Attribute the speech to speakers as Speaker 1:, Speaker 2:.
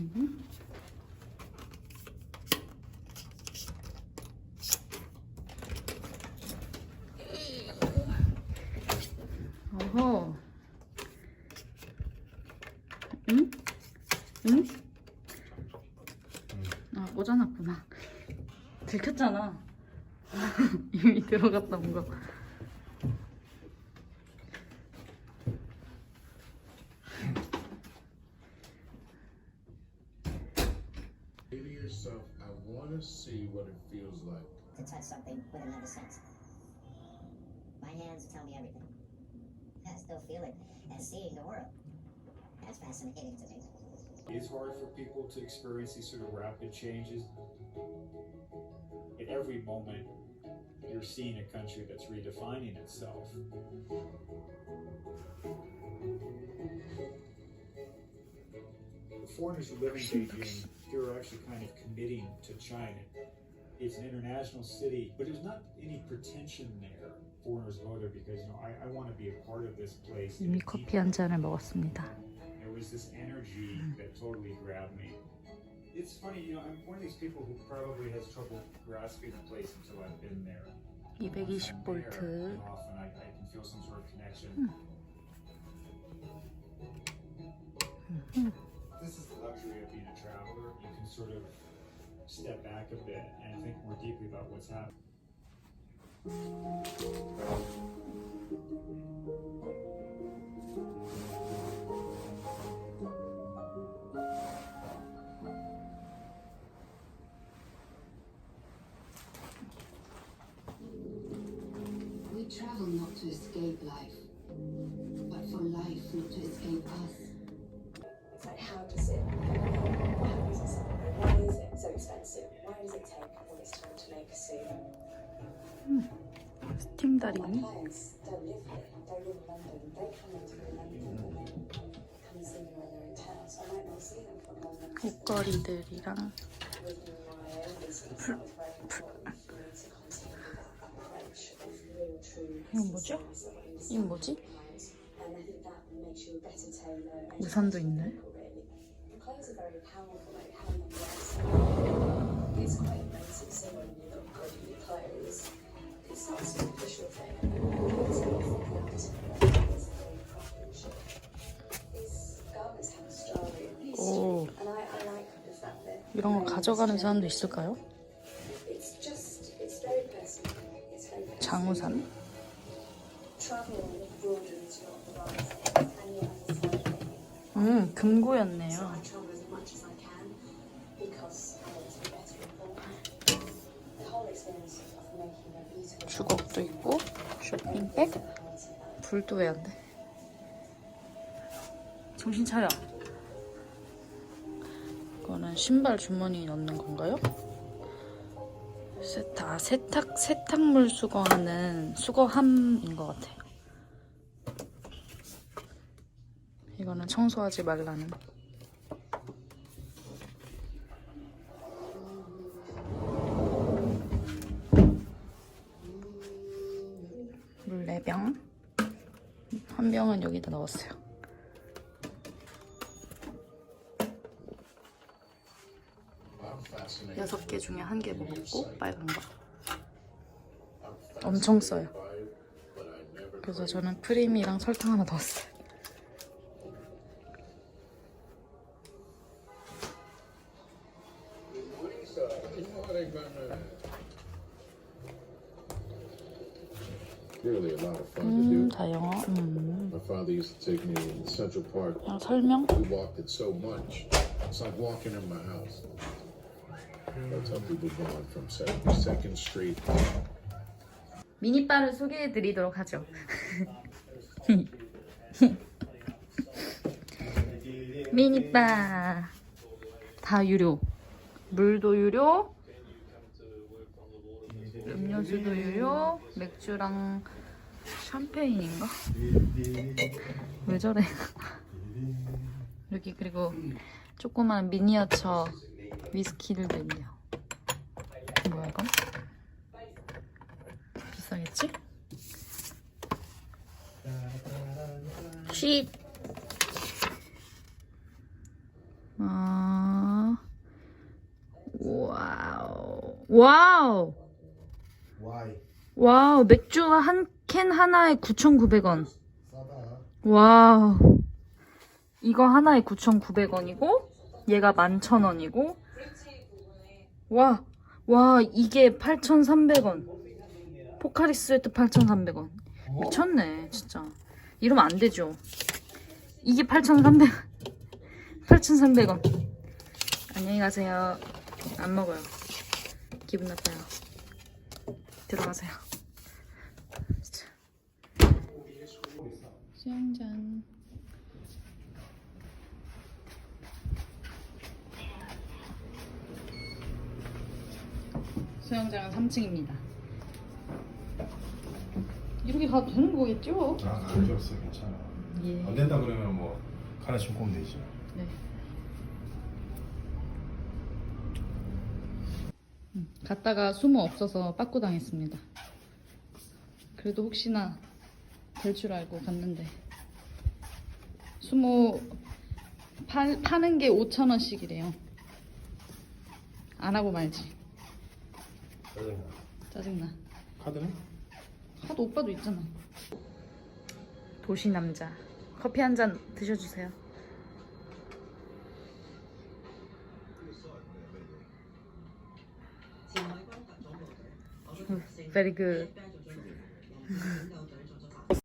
Speaker 1: 음. 어허. 응? 응? 아, 꽂아놨구나. 들켰잖아. 이미 들어갔다 온 거.
Speaker 2: Feels like.
Speaker 3: to touch something with another sense. My hands tell me everything. I still feel it and seeing the world. That's fascinating to me.
Speaker 4: It's hard for people to experience these sort of rapid changes. At every moment, you're seeing a country that's redefining itself. The foreigners who live in Beijing, they're actually kind of committing to China It's an international city, but there's not any pretension there. Foreigners go there because you know I, I want to be a part of this place.
Speaker 1: 이미 커피 한 잔을 먹었습니다.
Speaker 4: There was this energy that totally grabbed me. It's funny, you know, I'm one of these people who probably has trouble grasping a place until I've been there. Once I'm
Speaker 1: 220
Speaker 4: there,
Speaker 1: 볼트.
Speaker 4: then often I, I can feel some sort of connection. This is the luxury of being a traveler. You can sort of step back a bit and think more deeply about what's happening.
Speaker 5: We travel not to escape life, but for life not to escape us.
Speaker 6: It's like, how does it,
Speaker 1: 스팀
Speaker 6: moment.
Speaker 1: 옷걸이들이랑
Speaker 6: real, true
Speaker 1: 이건 뭐죠? 이건 뭐지? 우산도 있네.
Speaker 6: That
Speaker 1: 이런 거 가져가는 사람도 있을까요? 장우산? 음, 금고였네요. 주걱도 있고, 쇼핑백, 불도 왜 안 돼? 정신 차려. 이거는 신발 주머니 넣는 건가요? 세탁, 아, 세탁, 세탁물 수거하는 수거함인 것 같아요. 이거는 청소하지 말라는. 물 4병. 한 병은 여기다 넣었어요. 여섯 개 중에 한 개 먹었고 빨간 거. 엄청 써요. 그래서 저는 프림이랑 설탕 하나 넣었어요.
Speaker 2: Really a lot of fun
Speaker 1: 음,
Speaker 2: to
Speaker 1: 다 영어. 음.
Speaker 2: do. My father used to take me in Central Park.
Speaker 1: 그냥 설명?
Speaker 2: We walked it so much. It's like walking in my house. That's how people going from 72nd Street.
Speaker 1: 미니바를 소개해 드리도록 하죠. 미니바 다 유료. 물도 유료. 음료수도 유료 맥주랑 샴페인인가? 왜 저래? 여기 그리고 조그만 미니어처 위스키들도 있네요 뭐야 이건? 비싸겠지? 쉿! 아, 와우
Speaker 2: 와우
Speaker 1: 와우. 맥주 한 캔 하나에 9,900원.
Speaker 2: 싸다.
Speaker 1: 와우. 이거 하나에 9,900원이고 얘가 11,000원이고 와. 와, 이게 8,300원. 포카리 스웨트 8,300원. 미쳤네, 진짜. 이러면 안 되죠. 이게 8,300원. 8,300원. 안녕히 가세요. 안 먹어요. 기분 나빠요. 들어가세요. 진짜. 수영장. 수영장은 3층입니다. 이렇게 가도 되는 거겠죠?
Speaker 7: 아, 관계 없어 괜찮아.
Speaker 1: 예.
Speaker 7: 안 된다 그러면 뭐 하나 신고 오면 되지.
Speaker 1: 네. 음, 갔다가 수모 없어서 빠꾸 당했습니다. 그래도 혹시나 될 줄 알고 갔는데 수모 팔, 파는 게 5천 원씩이래요. 안 하고 말지.
Speaker 7: 짜증나.
Speaker 1: 짜증나.
Speaker 7: 카드는?
Speaker 1: 하도 오빠도 있잖아. 도시 남자. 커피 한 잔 드셔주세요. Very good.